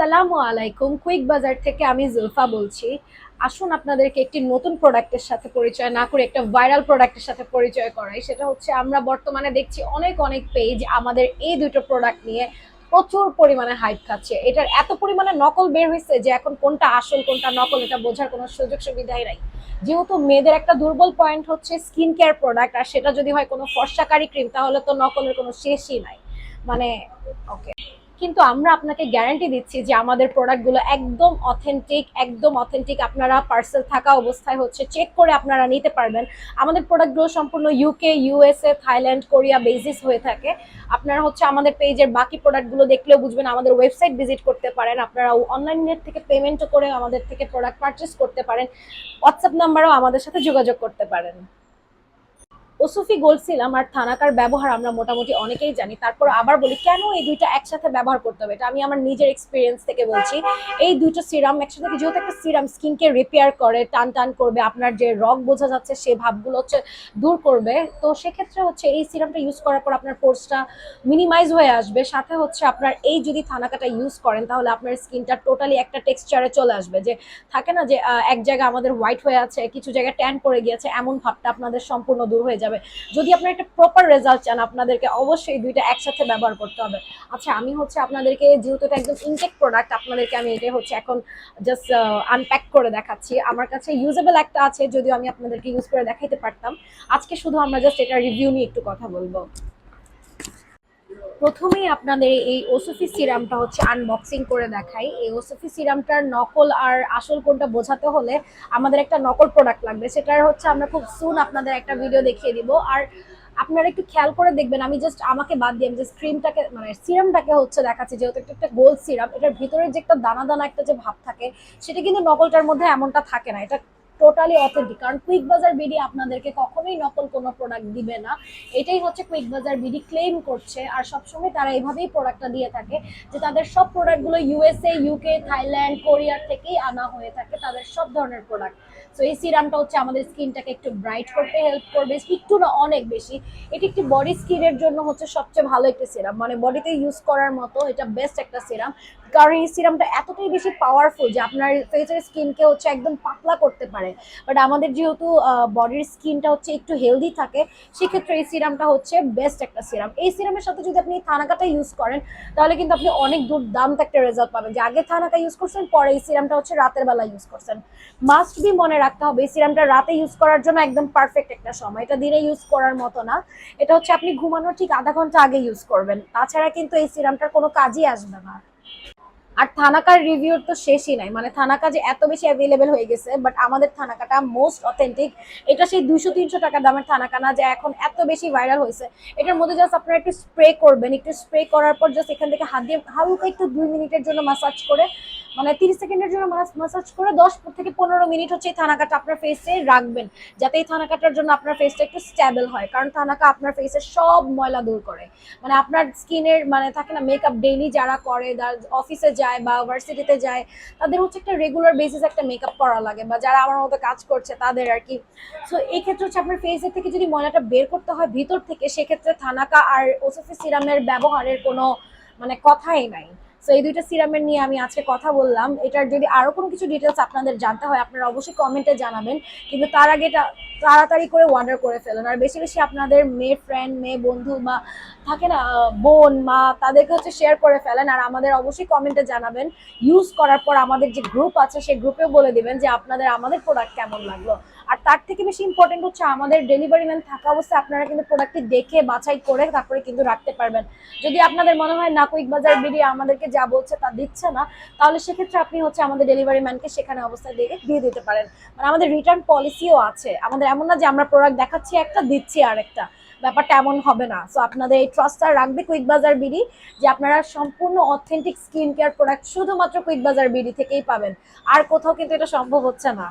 আসসালামু আলাইকুম। কুইক বাজার থেকে আমি জুলফা বলছি। আসুন আপনাদেরকে একটি নতুন প্রোডাক্টের সাথে পরিচয় না করে একটা ভাইরাল প্রোডাক্টের সাথে পরিচয় করাই। সেটা হচ্ছে আমরা বর্তমানে দেখছি অনেক অনেক পেজ আমাদের এই দুটো প্রোডাক্ট নিয়ে প্রচুর পরিমাণে হাইপ খাচ্ছে। এটার এত পরিমাণে নকল বের হয়েছে যে এখন কোনটা আসল, কোনটা নকল, এটা বোঝার কোনো সুযোগ সুবিধাই নাই। যেহেতু মেয়েদের একটা দুর্বল পয়েন্ট হচ্ছে স্কিন কেয়ার প্রোডাক্ট আর সেটা যদি হয় কোনো ফর্সাকারী ক্রিম তাহলে তো নকলের কোনো শেষই নাই। মানে ওকে কিন্তু আমরা আপনাকে গ্যারান্টি দিচ্ছি যে আমাদের প্রোডাক্টগুলো একদম অথেন্টিক একদম অথেন্টিক আপনারা পার্সেল থাকা অবস্থায় হচ্ছে চেক করে আপনারা নিতে পারবেন। আমাদের প্রোডাক্টগুলো সম্পূর্ণ UK USA Thailand Korea basis হয়ে থাকে। আপনারা হচ্ছে আমাদের পেজের বাকি প্রোডাক্টগুলো দেখলেও বুঝবেন, আমাদের ওয়েবসাইট ভিজিট করতে পারেন, আপনারা অনলাইনের থেকে পেমেন্টও করে আমাদের থেকে প্রোডাক্ট পারচেস করতে পারেন। হোয়াটসঅ্যাপ নাম্বারও আমাদের সাথে যোগাযোগ করতে পারেন। ওসুফি গোল্ড সিলাম আর থানাকার ব্যবহার আমরা মোটামুটি অনেকেই জানি। তারপর আবার বলি, কেন এই দুইটা একসাথে ব্যবহার করতে হবে? এটা আমি আমার নিজের এক্সপিরিয়েন্স থেকে বলছি। এই দুইটা সিরাম একসাথে, যেহেতু একটা সিরাম স্কিনকে রিপেয়ার করে, টান টান করবে, আপনার যে রগ বোঝা যাচ্ছে, সে ভাবগুলো হচ্ছে দূর করবে। তো সেক্ষেত্রে হচ্ছে এই সিরামটা ইউজ করার পর আপনার পোর্সটা মিনিমাইজ হয়ে আসবে। সাথে হচ্ছে আপনার এই যদি থানাকাটা ইউজ করেন, তাহলে আপনার স্কিনটা টোটালি একটা টেক্সচারে চলে আসবে। যে থাকে না যে এক জায়গায় আমাদের হোয়াইট হয়ে আছে, কিছু জায়গায় ট্যান পড়ে গিয়েছে, এমন ভাবটা আপনাদের সম্পূর্ণ দূর হয়ে যাবে। যদি আপনার একটা প্রপার রেজাল্ট চান, আপনাদেরকে অবশ্যই দুইটা একসাথে ব্যবহার করতে হবে। আচ্ছা আমি হচ্ছে আপনাদেরকে, যেহেতু এটা একদম ইনটেক প্রোডাক্ট আপনাদেরকে আমি এটা হচ্ছে এখন জাস্ট আনপ্যাক করে দেখাচ্ছি। আমার কাছে ইউজেবল একটা আছে, যদিও আমি আপনাদেরকে ইউজ করে দেখাইতে পারতাম। আজকে শুধু আমরা জাস্ট এটা রিভিউ নিয়ে একটু কথা বলব। প্রথমেই আপনাদের এই ওসফি সিরামটা হচ্ছে আনবক্সিং করে দেখাই। এই ওসফি সিরামটার নকল আর আসল কোনটা বোঝাতে হলে আমাদের একটা নকল প্রোডাক্ট লাগবে। সেটার হচ্ছে আমরা খুব সুন আপনাদের একটা ভিডিও দেখিয়ে দিব। আর আপনারা একটু খেয়াল করে দেখবেন, আমি জাস্ট আমাকে বাদ দিয়ে আমি জাস্ট ক্রিমটাকে মানে সিরামটাকে হচ্ছে দেখাচ্ছি, যেহেতু একটা একটা গোল সিরাম, এটার ভিতরে যে একটা দানা দানা একটা যে ভাব থাকে, সেটা কিন্তু নকলটার মধ্যে এমনটা থাকে না। এটা টোটালি অথেন্টিক কারণ কুইক বাজার বিডি আপনাদেরকে কখনোই নকল কোনো প্রোডাক্ট দিবে না। এটাই হচ্ছে কুইক বাজার বিডি ক্লেম করছে। আর সবসময় তারা এভাবেই প্রোডাক্টটা দিয়ে থাকে যে তাদের সব প্রোডাক্টগুলো ইউএসএ ইউকে থাইল্যান্ড কোরিয়ার থেকেই আনা হয়ে থাকে তাদের সব ধরনের প্রোডাক্ট সো এই সিরামটা হচ্ছে আমাদের স্কিনটাকে একটু ব্রাইট করতে হেল্প করবে, একটু না অনেক বেশি। এটি একটি বডি স্কিনের জন্য হচ্ছে সবচেয়ে ভালো একটি সিরাম মানে বডিতে ইউজ করার মতো এটা বেস্ট একটা সিরাম কারণ এই সিরামটা এতটাই বেশি পাওয়ারফুল যে আপনার ফেসের স্কিনকে হচ্ছে একদম পাতলা করতে পারে। বাট আমাদের যেহেতু বডির স্কিনটা হচ্ছে একটু হেলদি থাকে, সেক্ষেত্রে এই সিরামটা হচ্ছে বেস্ট একটা সিরাম এই সিরামের সাথে যদি আপনি থানাকাটা ইউজ করেন, তাহলে কিন্তু আপনি অনেক দুর্দান্ত একটা রেজাল্ট পাবেন। যে আগে থানাকা ইউজ করছেন, পরে এই সিরামটা হচ্ছে রাতের বেলা ইউজ করছেন। মাস্ট বি মনে রাখতে হবে, এই সিরামটা রাতে ইউজ করার জন্য একদম পারফেক্ট একটা সময়। এটা দিনে ইউজ করার মতো না। এটা হচ্ছে আপনি ঘুমানোর ঠিক আধা ঘণ্টা আগে ইউজ করবেন। তাছাড়া কিন্তু এই সিরামটার কোনো কাজই আসবে না। আর থানাকার রিভিউর তো শেষই নাই। মানে থানাকা যে এত বেশি অ্যাভেলেবেল হয়ে গেছে বাট আমাদের থানাকাটা মোস্ট অথেন্টিক এটা সেই দুইশো, তিনশো টাকা দামের থানাকা না, যে এখন এত বেশি ভাইরাল হয়েছে। এটার মধ্যে জাস্ট আপনারা একটু স্প্রে করবেন। একটু স্প্রে করার পর জাস্ট এখান থেকে হাত দিয়ে হালকা একটু দুই মিনিটের জন্য মাসাজ করে মানে তিরিশ সেকেন্ডের জন্য মাসাজ করে দশ থেকে পনেরো মিনিট হচ্ছে এই থানাকাটা আপনার ফেসে রাখবেন, যাতে এই থানাকাটার জন্য আপনার ফেসটা একটু স্ট্যাবল হয়। কারণ থানাকা আপনার ফেসের সব ময়লা দূর করে। মানে আপনার স্কিনের মানে থাকে না মেকআপ ডেইলি যারা করে অফিসে যায় বা ভার্সিটিতে যায়, তাদের হচ্ছে একটা রেগুলার বেসিস একটা মেকআপ করা লাগে বা যারা আমার মতো কাজ করছে তাদের আর কি। সো এই ক্ষেত্রে হচ্ছে আপনার ফেসের থেকে যদি ময়লাটা বের করতে হয় ভিতর থেকে, সেক্ষেত্রে থানাকা আর ওসফি সিরামের ব্যবহারের কোনো মানে কথাই নাই। সো এই দুইটা সিরামের নিয়ে আমি আজকে কথা বললাম। এটার যদি আরও কোনো কিছু ডিটেলস আপনাদের জানতে হয়, আপনারা অবশ্যই কমেন্টে জানাবেন। কিন্তু তার আগে এটা তাড়াতাড়ি করে অর্ডার করে ফেলুন। আর বেশি বেশি আপনাদের মেয়ে ফ্রেন্ড মেয়ে বন্ধু বা থাকে না বোন, মা, তাদেরকে হচ্ছে শেয়ার করে ফেলেন। আর আমাদের অবশ্যই কমেন্টে জানাবেন। ইউজ করার পর আমাদের যে গ্রুপ আছে, সেই গ্রুপেও বলে দিবেন যে আপনাদের, আমাদের প্রোডাক্ট কেমন লাগল। আর তার থেকে বেশি ইম্পর্টেন্ট হচ্ছে আমাদের ডেলিভারি ম্যান থাকা অবস্থায় আপনারা কিন্তু প্রোডাক্টটি দেখে, বাছাই করে তারপরে কিন্তু রাখতে পারবেন। যদি আপনাদের মনে হয়, না কুইক বাজার বিডি আমাদেরকে যা বলছে তা দিচ্ছে না, তাহলে সেক্ষেত্রে আপনি হচ্ছে আমাদের ডেলিভারি ম্যানকে সেখানে অবস্থায় দিয়ে দিয়ে দিতে পারেন। মানে আমাদের রিটার্ন পলিসিও আছে। আমাদের এমন না যে আমরা প্রোডাক্ট দেখাচ্ছি একটা, দিচ্ছি আরেকটা। ব্যাপারটা এমন হবে না। সো আপনাদের এই ট্রাস্টটা রাখবে কুইক বাজার বিডি যে আপনারা সম্পূর্ণ অথেন্টিক স্কিন কেয়ার প্রোডাক্ট শুধুমাত্র কুইক বাজার বিডি থেকেই পাবেন। আর কোথাও কিন্তু এটা সম্ভব হচ্ছে না।